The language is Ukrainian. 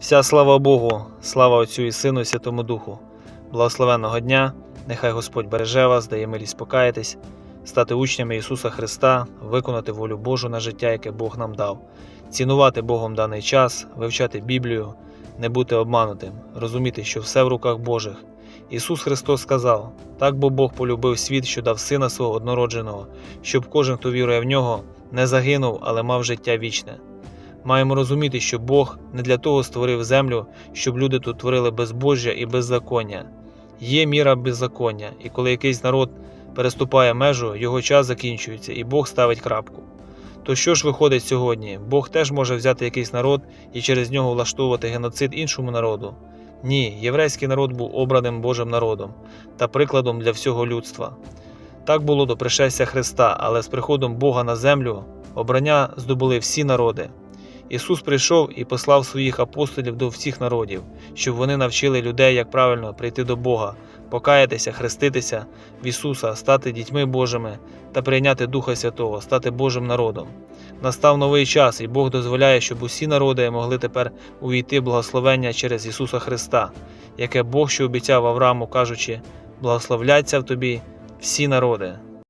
Вся слава Богу, слава Отцю і Сину і Святому Духу. Благословенного дня, нехай Господь береже вас, дає милість покаятись, стати учнями Ісуса Христа, виконати волю Божу на життя, яке Бог нам дав, цінувати Богом даний час, вивчати Біблію, не бути обманутим, розуміти, що все в руках Божих. Ісус Христос сказав: так бо Бог полюбив світ, що дав Сина свого однородженого, щоб кожен, хто вірує в нього, не загинув, але мав життя вічне. Маємо розуміти, що Бог не для того створив землю, щоб люди тут творили безбожжя і беззаконня. Є міра беззаконня, і коли якийсь народ переступає межу, його час закінчується, і Бог ставить крапку. То що ж виходить сьогодні? Бог теж може взяти якийсь народ і через нього влаштовувати геноцид іншому народу? Ні, єврейський народ був обраним Божим народом та прикладом для всього людства. Так було до пришестя Христа, але з приходом Бога на землю обрання здобули всі народи. Ісус прийшов і послав своїх апостолів до всіх народів, щоб вони навчили людей, як правильно прийти до Бога, покаятися, хреститися в Ісуса, стати дітьми Божими та прийняти Духа Святого, стати Божим народом. Настав новий час, і Бог дозволяє, щоб усі народи могли тепер увійти в благословення через Ісуса Христа, яке Бог що обіцяв Аврааму, кажучи: благословляться в тобі всі народи.